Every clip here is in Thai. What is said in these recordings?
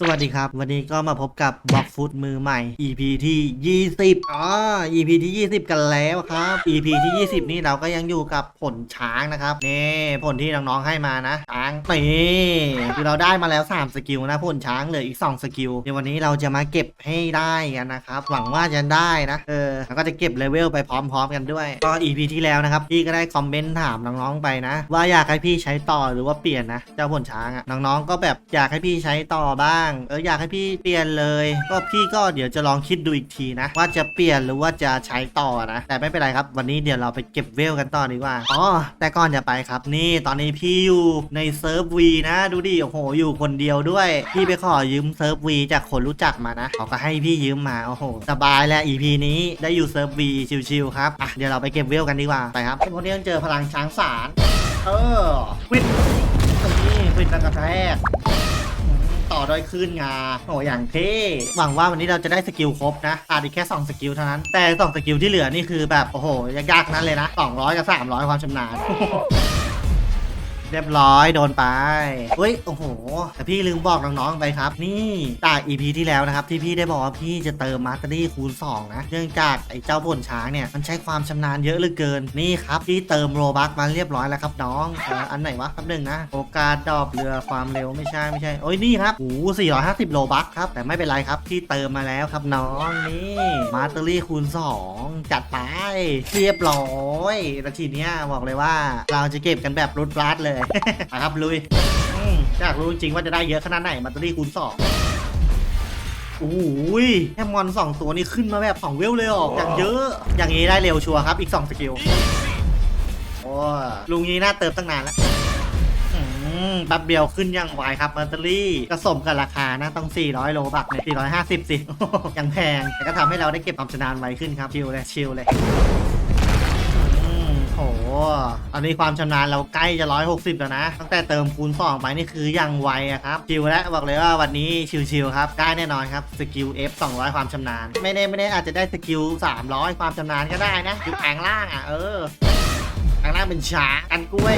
สวัสดีครับ วันนี้ก็มาพบกับบล็อกฟุตมือใหม่ EP ที่ 20อ๋อ EP ที่ 20 กันแล้วครับ EP ที่ 20 นี่เราก็ยังอยู่กับผลช้างนะครับนี่ผลที่น้องๆให้มานะช้างนี่คือเราได้มาแล้ว 3 สกิลนะผลช้างเหลืออีก 2 สกิลเดี๋ยววันนี้เราจะมาเก็บให้ได้กันนะครับหวังว่าจะได้นะเออแล้วก็จะเก็บเลเวลไปพร้อม ๆ กันด้วยก็ EP ที่แล้วนะครับพี่ก็ได้คอมเมนต์ถามน้องๆไปนะ ว่าอยากให้พี่ใช้ต่อหรือว่าเปลี่ยนนะเจ้าผลช้างอะน้องๆก็แบบอยากให้พี่ใช้ต่อบ้างเอออยากให้พี่เปลี่ยนเลย ก็พี่ก็เดี๋ยวจะลองคิดดูอีกทีนะ ว่าจะเปลี่ยนหรือว่าจะใช้ต่อนะ แต่ไม่เป็นไรครับ วันนี้เดี๋ยวเราไปเก็บเวลกันต่อดีกว่าอ๋อแต่ก่อนจะไปครับ นี่ตอนนี้พี่อยู่ในเซิร์ฟวีนะ ดูดิโอ้โหอยู่คนเดียวด้วย พี่ไปขอยืมเซิร์ฟวีจากคนรู้จักมานะเขาก็ให้พี่ยืมมาโอ้โหสบายแล้ว EP นี้ได้อยู่เซิร์ฟวีชิวๆครับอะเดี๋ยวเราไปเก็บเวลกันดีกว่าไปครับพวกนี้ต้องเจอพลังช้างสารเออวิทนี่วิทกระแทก ต่อด้วยคลื่นงาโอ้อย่างเท่หวังว่าวันนี้เราจะได้สกิลครบนะอาจอีกแค่ 2 สกิลเท่านั้น แต่ 2 สกิลที่เหลือนี่คือแบบ โอ้โห ยากๆนั้นเลยนะ 200 กับ 300 ความชำนาญ เรียบร้อยโดนไปเฮ้ยโอ้โหแต่พี่ลืมบอกน้องๆไปครับ นี่จาก EP ที่แล้วนะครับ ที่พี่ได้บอกว่าพี่จะเติมมาสเตอรี่คูณ2นะเนื่องจากไอ้เจ้าผลช้างเนี่ยมันใช้ความชำนาญเยอะเหลือเกินนี่ครับพี่เติมโรบักมาเรียบร้อยแล้วครับน้องอันไหนวะครับหนึ่งนะโอกาสดอบเรือความเร็วไม่ใช่ไม่ใช่โอ้ยนี่ครับโอ้โห450โลบักครับแต่ไม่เป็นไรครับพี่เติมมาแล้วครับน้องนี่มาสเตอรี่คูณ 2 จัดไปเรียบร้อยแล้วทีเนี้ยบอกเลยว่าเราจะเก็บกันแบบรุดรัดเลยนะครับลุยอืมอยากรู้จริงๆว่าจะได้เยอะขนาดไหนมาตอรี่คูณสองโอ้โหยแค่มอนสองตัวนี่ขึ้นมาแบบสองเวลเลยเหรออย่างเยอะ อย่างนี้ได้เร็วชัวร์ครับอีกสองสกิลโอ้ยลุงนี้น่าเติมตั้งนานแล้วอืมแป๊บเดียวขึ้นอย่างไวครับมาตอรี่ก็สมกับราคานะต้อง 400 โลบักเลย450 สิยังแพง แต่ก็ทำให้เราได้เก็บความชำนาญไวขึ้นครับ ชิลเลย ชิลเลยอืม โหตอนนี้ความชำนาญเราใกล้จะร้อยหกสิบแล้วนะ ตั้งแต่เติมคูณสองไปนี่คือยังไวอะครับ ชิลแล้วบอกเลยว่าวันนี้ชิลๆครับ ใกล้แน่นอนครับ สกิล F 200 ความชำนาญ ไม่แน่ไม่แน่อาจจะได้สกิล 300 ความชำนาญก็ได้นะอยู่แผงล่างอะเออแผงล่างเป็นช้างกันกล้วย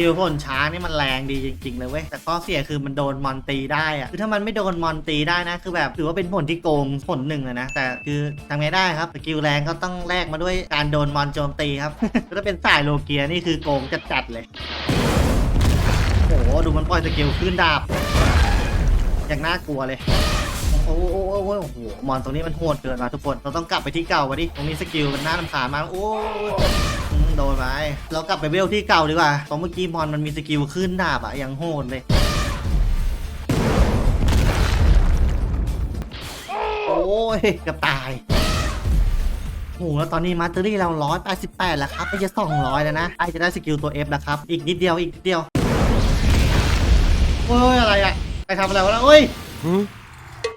คิวผลช้างนี่มันแรงดีจริงๆเลยเว้ยแต่ข้อเสียคือมันโดนมอนตีได้อะคือถ้ามันไม่โดนมอนตีได้นะคือแบบถือว่าเป็นผลที่โกงผลหนึ่งเลยนะแต่คือทำไงได้ครับสกิลแรงก็ต้องแลกมาด้วยการโดนมอนโจมตีครับถ้าเป็นสายโลเกียนี่คือโกงจัดๆเลยโอ้โหดูมันปล่อยสกิลขึ้นดาบอย่างน่ากลัวเลยโอ้โหโอ้โหโอ้โหโอ้โหมอนตรงนี้มันโหดเกินมาทุกคน เราต้องกลับไปที่เก่าวะดิ ตรงนี้สกิลมันน่าลำคาญมาก โอ้ โดนไปเรากลับไปเวลที่เก่าดีกว่าเพราะเมื่อกี้มอนมันมีสกิลขึ้นดาบอะยังโหดเลย โอ้ยกับตายโหแล้วตอนนี้มาสเตอรี่เรา 188 แล้วครับไม่จะ200 แล้วนะไอจะได้สกิลตัว F แล้วครับ อีกนิดเดียวอีกนิดเดียวเฮ้ยอะไรอะใครทำอะไรวะเนี่ยเฮ้ย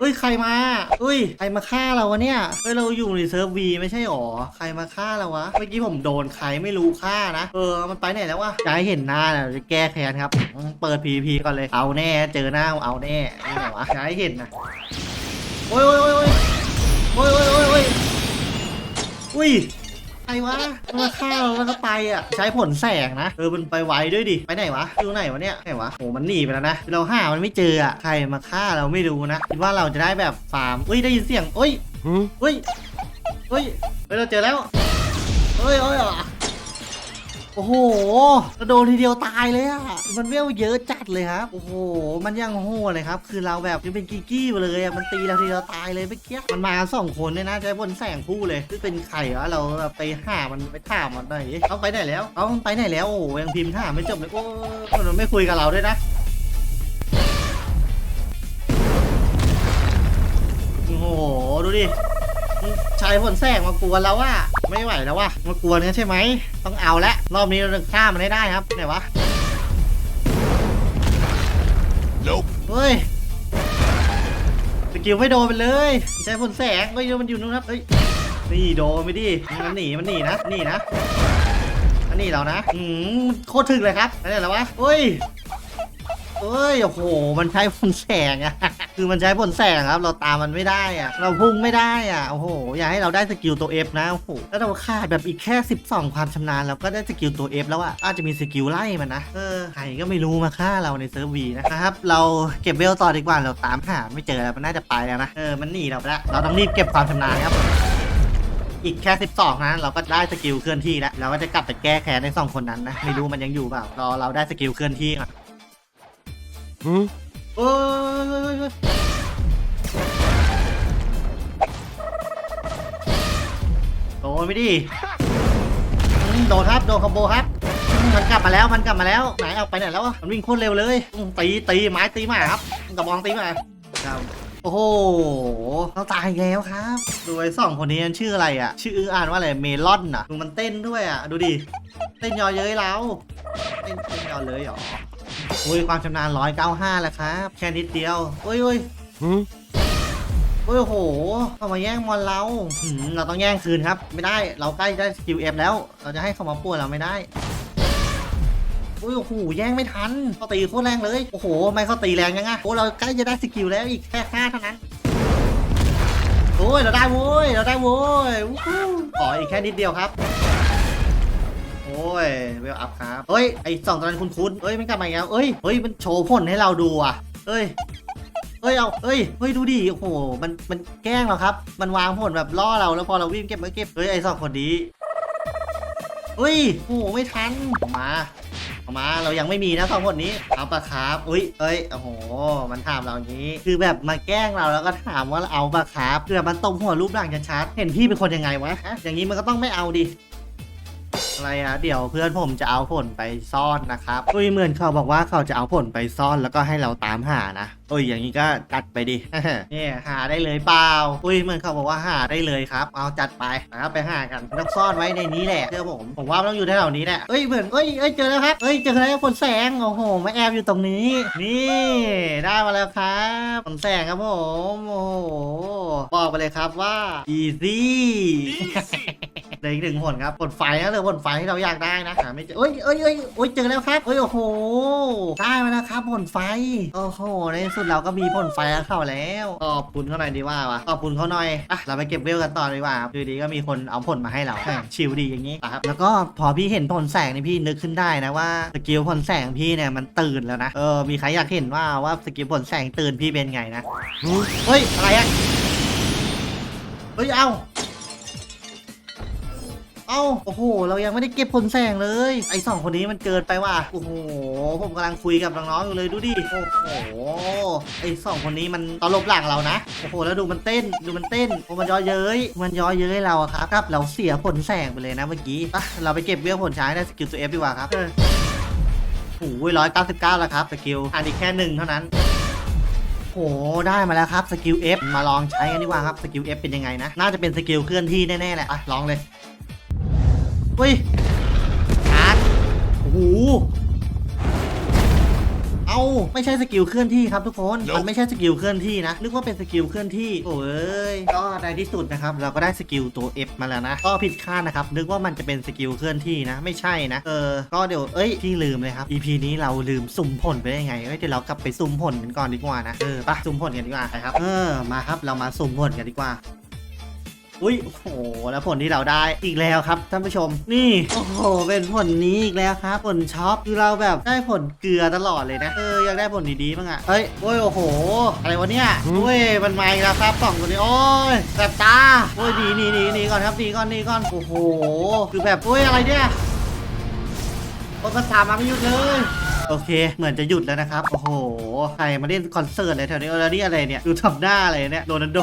เอ้ยใครมาเอ้ยใครมาฆ่าเราวะเนี่ยเฮ้ยเราอยู่ในเซิร์ฟวีไม่ใช่หรอใครมาฆ่าเราวะเมื่อกี้ผมโดนใครไม่รู้ฆ่านะเออมันไปไหนแล้ววะจะให้เห็นหน้านะจะแก้แค้นครับเปิดพีพีก่อนเลยเอาแน่เจอหน้าเอาแน่ไหนวะจะให้เห็นนะโอ้ยโอ้ยโอ้ยโอ้ยโอ้ยโอ้ยโอ้ย รวะมันมาฆ่าเราแล้วก็ไปอะ ใช้ผลแสงนะ เออมันไปไวด้วยดิ ไปไหนวะอยู่ไหนวะเนี่ยไหนวะโอ้มันหนีไปแล้วนะ เราหามันไม่เจออะ ใครมาฆ่าเราไม่รู้นะ คิดว่าเราจะได้แบบฟาร์มอุ้ยได้ยินเสียงอุ้ยอุ้ยอุ้ยเฮ้ยเราเจอแล้วเฮ้ยเฮ้ยอะ โอ้โหกระโดดทีเดียวตายเลยอะมันเวลเยอะจัดเลยครับ โอ้โห มันยังโหดเลยครับ คือเราแบบยังเป็นกีกี้ไปเลยอะมันตีเราทีเดียวตายเลยเมื่อกี้ มันมาสองคนเนี่ยนะใช้บนแสงคู่เลยคือเป็นไข่วะเราไปหามันไปถามมันหน่อยเอาไปไหนแล้ว เอาไปไหนแล้ว โอ้โหยังพิมพ์ถามไม่จบเลย โอ้มันไม่คุยกับเราด้วยนะโอ้โห ดูดิ ชายผลแสงมากวนแล้วว่าไม่ไหวแล้วว่ะมากวนกันใช่ไหมต้องเอาละรอบนี้เราต้องฆ่ามันให้ได้ครับไหนวะ Nope. เฮ้ยสกิลไม่โดนไปเลยใช้ผลแสงเฮ้ยมันอยู่นู้นครับเฮ้ยนี่โดนไปดิมันหนีมันหนีนะหนีนะมันหนีเรานะอืมโคตรถึกเลยครับอะไรแล้ววะเฮ้ยเฮ้ยโอ้โหมันใช้ผลแสงอะ คือมันใช้ผลแสงครับ เราตามมันไม่ได้อะเราพุ่งไม่ได้อะโอ้โห อย่าให้เราได้สกิลตัว F นะ โอ้โห แล้วเราขาดแบบอีกแค่ 12 ความชำนาญเราก็ได้สกิลตัว F แล้วอะ อาจจะมีสกิลไล่มันนะ เออ ใครก็ไม่รู้มาฆ่าเราในเซิร์ฟวีนะครับ เราเก็บเวลต่อดีกว่า เราตามหาไม่เจอแล้วมันน่าจะไปแล้วนะ เออ มันหนีเราไปแล้ว เราต้องรีบเก็บความชำนาญครับอีกแค่ 12 นะ เราก็ได้สกิลเคลื่อนที่แล้ว เราก็จะกลับไปแก้แค้นในสองคนนั้นนะ ไม่รู้มันยังอยู่เปล่า รอเราได้สกิลเคลื่อนที่ก่อน โอ้ยโดนไปดิอืมโดนครับโดนคอมโบครับ มันกลับมาแล้วมันกลับมาแล้วไหนเอาไปไหนแล้ววะมันวิ่งโคตรเร็วเลยตีตีไม้ตีหมาครับกระบองตีหมาครับโอ้โหเราตายแล้วครับดูไอ้สองคนนี้ชื่ออะไรอะ ชื่ออ่านว่าอะไรเมลอนอะดูมันเต้นด้วยอะ ดูดิ เต้นยอเย้ยเราเต้นเต้นยอเลยเหรอ อุ้ยความชำนาญร้อยเก้าห้าแล้วครับ แค่นิดเดียวอุ้ยอุ้ย Hmm? อุ้ยโอ้โหเข้ามาแย่งมอนเราหืมเราต้องแย่งคืนครับ ไม่ได้เราใกล้ได้สกิลเอฟแล้ว เราจะให้เขามาป่วนเราไม่ได้อุ้ยโอ้โหแย่งไม่ทันเขาตีโคตรแรงเลยโอ้โหไม่เขาตีแรงยังไงโอ้เราใกล้จะได้สกิลแล้วอีกแค่ห้าเท่านั้นโอ้ยเราได้โว้ยเราได้โว้ยวู้ฮู้ขออีกแค่นิดเดียวครับโอ้ยเวลอัพครับเฮ้ยไอสองตัวนั้นคุ้นๆเฮ้ยมันกลับมาอีกแล้วเอ้ยเฮ้ยมันโชว์ผลให้เราดูอะเฮ้ยเฮ้ยเอาเฮ้ยเฮ้ยดูดิโอ้โหมันมันแกล้งเราครับ มันวางผลแบบล่อเราแล้วพอเราวิ่งเก็บมาเก็บเฮ้ยไอสองคนนี้เฮ้ยโอ้โหไม่ทันออกมาออกมาเรายังไม่มีนะสองคนนี้เอาปะครับอุ้ยเอ้ยโอ้โห มันถามเราอย่างนี้ คือแบบมาแกล้งเราแล้วก็ถามว่าเอาปะครับคือบบมันตบหัวรูปร่างชัดๆเห็นพี่เป็นคนยังไงวะฮะอย่างนี้มันก็ต้องไม่เอาดิ อะไรอะเดี๋ยวเพื่อนผมจะเอาผลไปซ่อนนะครับอุ้ยเหมือนเขาบอกว่าเขาจะเอาผลไปซ่อนแล้วก็ให้เราตามหานะอุ้ยอย่างนี้ก็จัดไปดิ เนี่ยหาได้เลยเปล่าอุ้ยเหมือนเขาบอกว่าหาได้เลยครับ เอาจัดไปนะครับไปหากันต้องซ่อนไว้ในนี้แหละเชื่อผมผมว่าต้องอยู่แถวๆนี้แหละเอ้ยเหมือนเอ้ยเอ้ยเจอแล้วครับเอ้ยเจอแล้วผลแสงโอ้โหมาแอบอยู่ตรงนี้ นี่ได้มาแล้วครับผลแสงครับผมโอ้โหบอกไปเลยครับว่า easy เหลยอีกหนึ่งผลครับผลไฟนะเหลยผลไฟที่เราอยากได้นะหาไม่เจอเอ้ยเอ้ยเอ้ยโอ้ยเจอแล้วครับเอ้ยโอ้โหได้มาแล้วครับผลไฟโอ้โหในที่สุดเราก็มีผลไฟแล้วเข้าแล้วขอบคุณเขาหน่อยดีว่าวะขอบคุณเขาหน่อยอะเราไปเก็บเวลกันต่อดีกว่าครับอยู่ดีก็มีคนเอาผลมาให้เราแหม่ชิลดีอย่างนี้นะครับแล้วก็พอพี่เห็นผลแสงนี่พี่นึกขึ้นได้นะว่าสกิลผลแสงพี่เนี่ยมันตื่นแล้วนะเออมีใครอยากเห็นว่าว่าสกิลผลแสงตื่นพี่เป็นไงนะ Hmm? เฮ้ยอะไรอะเฮ้ยเอา เอาโอ้โห เรายังไม่ได้เก็บผลแสงเลย ไอ้สองคนนี้มันเกินไปว่ะโอ้โห ผมกำลังคุยกับน้องๆอยู่เลยดูดิโอ้โหไอ้สองคนนี้มันตลบหลังเรานะโอ้โหแล้วดูมันเต้นดูมันเต้นโอ้มันย้อเย้ยมันย้อเย้ยเราอะครับครับ เราเสียผลแสงไปเลยนะเมื่อกี้อะเราไปเก็บเบี้ยผลช้ให้ได้สกิลตัวเอฟดีกว่าครับเออโอ้ยร้อยเก้าสิบเก้าแล้วครับสกิลอันอีกแค่หนึ่งเท่านั้นโหได้มาแล้วครับสกิล F มาลองใช้กันดีกว่าครับสกิล F เป็นยังไงนะ น่าจะเป็นสกิลเคลื่อนที่แน่ๆแหละอะลองเลย อุ้ยชาร์จโอ้โหเอาไม่ใช่สกิลเคลื่อนที่ครับทุกคน มันไม่ใช่สกิลเคลื่อนที่นะ นึกว่าเป็นสกิลเคลื่อนที่โอ้ย ก็ในที่สุดนะครับ เราก็ได้สกิลตัว F มาแล้วนะ ก็ผิดคาดนะครับ นึกว่ามันจะเป็นสกิลเคลื่อนที่นะ ไม่ใช่นะ เออ ก็เดี๋ยว เอ้ย พี่ลืมเลยครับ EP นี้เราลืมสุ่มผลไปได้ไง เอ้ย เดี๋ยวเรากลับไปสุ่มผลกันก่อนดีกว่านะ เออ ไปสุ่มผลกันดีกว่าไปครับ เออ มาครับ เรามาสุ่มผลกันดีกว่า อุ้ยโอ้โหแล้วผลที่เราได้อีกแล้วครับท่านผู้ชม นี่โอ้โหเป็นผลนี้อีกแล้วครับผลช็อปคือเราแบบได้ผลเกลือตลอดเลยนะเอออยากได้ผลดีๆบ้างอะเฮ้ยโอ้ยโอ้โห อะไรวะเนี่ยโอ้ยมันมาอีกแล้วครับสองตัวนี้โอ้ยแสบตาโอ้ยหนีหนีหนีหนีก่อนครับหนีก่อนหนีก่อนโอ้โหคือแบบโอ้ยอะไรเนี่ยโอ้ยมันตามมาไม่หยุดเลย โอเค เหมือนจะหยุดแล้วนะครับ โอ้โห ใครมาเล่นคอนเสิร์ตอะไรแถวนี้เออแล้วนี่อะไรเนี่ย ดูทำหน้าอะไรเนี่ย โรนัลโด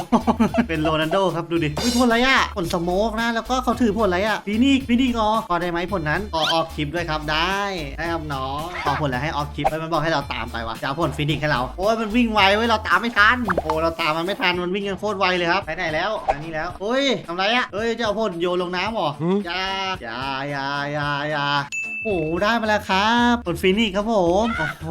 เป็นโรนัลโดครับ ดูดิมีผลอะไรอะผลสโมกนะ แล้วก็เขาถือผลอะไรอะฟินิกฟินิกออพอได้ไหมผลนั้นขอออกคลิปด้วยครับ ได้ ได้ครับน้องขอผลอะไรให้ออกคลิปเอ้ยมันบอกให้เราตามไปวะจะเอาผลฟินิกให้เรา โอ้ยมันวิ่งไวเว้ย เราตามไม่ทัน โอ้เราตามมันไม่ทัน มันวิ่งกันโคตรไวเลยครับ ไปไหนแล้ว อันนี้แล้วโอ้ยทำไรอะเอ้ยจะเอาผลโยนลงน้ำเหรอ Hmm? อย่าอย่าอย่าอย่าอย่าโหได้มาแล้วครับผลฟินิกครับผมโอ้โห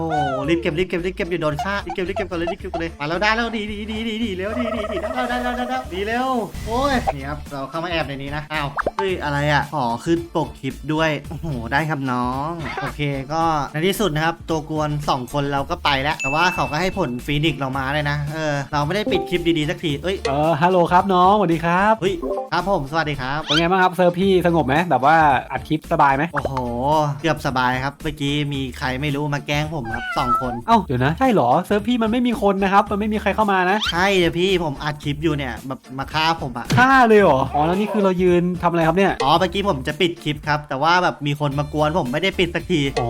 รีบเก็บรีบเก็บรีบเก็บอยู่โดนฆ่ารีบเก็บรีบเก็บก่อนเลยรีบเก็บก่อนเลยมาแล้วได้แล้วดีดีดีดีดีเร็วดีดีดีได้แล้วได้แล้วได้แล้วดีเร็วโอ้ยนี่ครับเราเข้ามาแอบในนี้นะอ้าวเฮ้ยอะไรอะขอขึ้นปกคลิปด้วยโอ้โหได้ครับน้องโอเคก็ในที่สุดนะครับตัวกวนสองคนเราก็ไปแล้ว แต่ว่าเขาก็ให้ผลฟีนิกซ์เรามาเลยนะเออเราไม่ได้ปิดคลิปดีๆสักทีเอ้ยเออฮัลโหลครับน้องสวัสดีครับเฮ้ยครับผมสวัสดีครับเป็นไงบ้างครับเซิร์ฟพี่สงบไหมแบบว่าอัดคลิปสบายไหมโอ้โหเกือบสบายครับ เมื่อกี้มีใครไม่รู้มาแกล้งผมครับสองคน เอ้าเดี๋ยวนะ ใช่เหรอเซิร์ฟพี่มันไม่มีคนนะครับ มันไม่มีใครเข้ามานะใช่เลยพี่ผมอัดคลิปอยู่เนี่ยแบบมาฆ่าผมอะฆ่าเลยเหรออ๋อแล้วนี่คือเรายืนทำอะไรครับเนี่ยอ๋อเมื่อกี้ผมจะปิดคลิปครับ แต่ว่าแบบมีคนมากวนผมไม่ได้ปิดสักที อ๋อ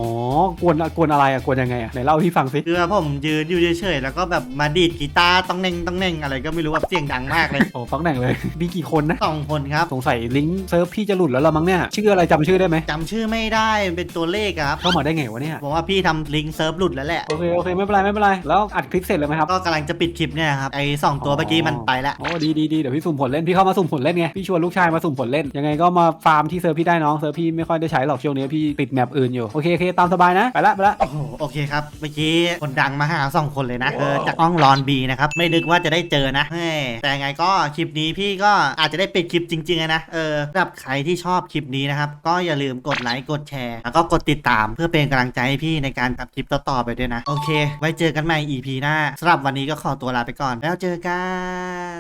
กวนกวนอะไรอะกวนยังไงอะไหนเล่าให้พี่ฟังสิคือว่าผมยืนอยู่เฉยๆแล้วก็แบบมาดีดกีตาร์ต้องเน่งต้องเน่งอะไรก็ไม่รู้แบบเสียงดังมากเลย โอ้ฟังแหน่งเลย มีกี่คนนะสองคนครับสงสัยลิงก์เซิร์ฟพี่จะหลุดแล้วละมั้งเนี่ยชื่ออะไรจำชื่อได้ไหมจำชื่อไม่ได้เป็นตัวเลขอะครับเข้ามาได้ไงวะเนี่ย ผมว่าพี่ทำลิงก์เซิร์ฟหลุดแล้วแหละ โอเคโอเคไม่เป็นไรไม่เป็นไร แล้วอัดคลิปเสร็จเลยไหมครับ ก็กำลังจะปิดคลิปเนี่ยครับไอ้สองตัวเมื่อกี้มันไปแล้ว โอ้ดีดีดีเดี๋ยวพี่สุ่มผลเล่นพี่เข้ามาสุ่มผลเล่นไงพี่ชวนลูกชายมาสุ่มผลเล่นยังไงก็มาฟาร์มที่เซิร์ฟพี่ได้น้องเซิร์ฟพี่ไม่ค่อยได้ใช้หรอกช่วงนี้พี่ติดแมปอื่นอยู่โอเคโอเคตามสบายนะไปละไปละโอ้โหโอเคครับเมื่อกี้คนดังมาหาสองคนเลยนะเออจากห้องรอนบีนะครับไม่นึกว่าจะได้เจอนะเฮ้ยแต่ไงก็คลิปนี้พี่ก็อาจจะได้ปิดคลิปจริงๆอะนะเออสำหรับใครที่ชอบคลิปนี้นะครับก็อย่าลืมกดไลค์กดแชร์ แล้วก็กดติดตามเพื่อเป็นกำลังใจให้พี่ในการทำคลิปต่อๆไปด้วยนะ โอเค ไว้เจอกันใหม่ EP หน้าสำหรับวันนี้ก็ขอตัวลาไปก่อน แล้วเจอกัน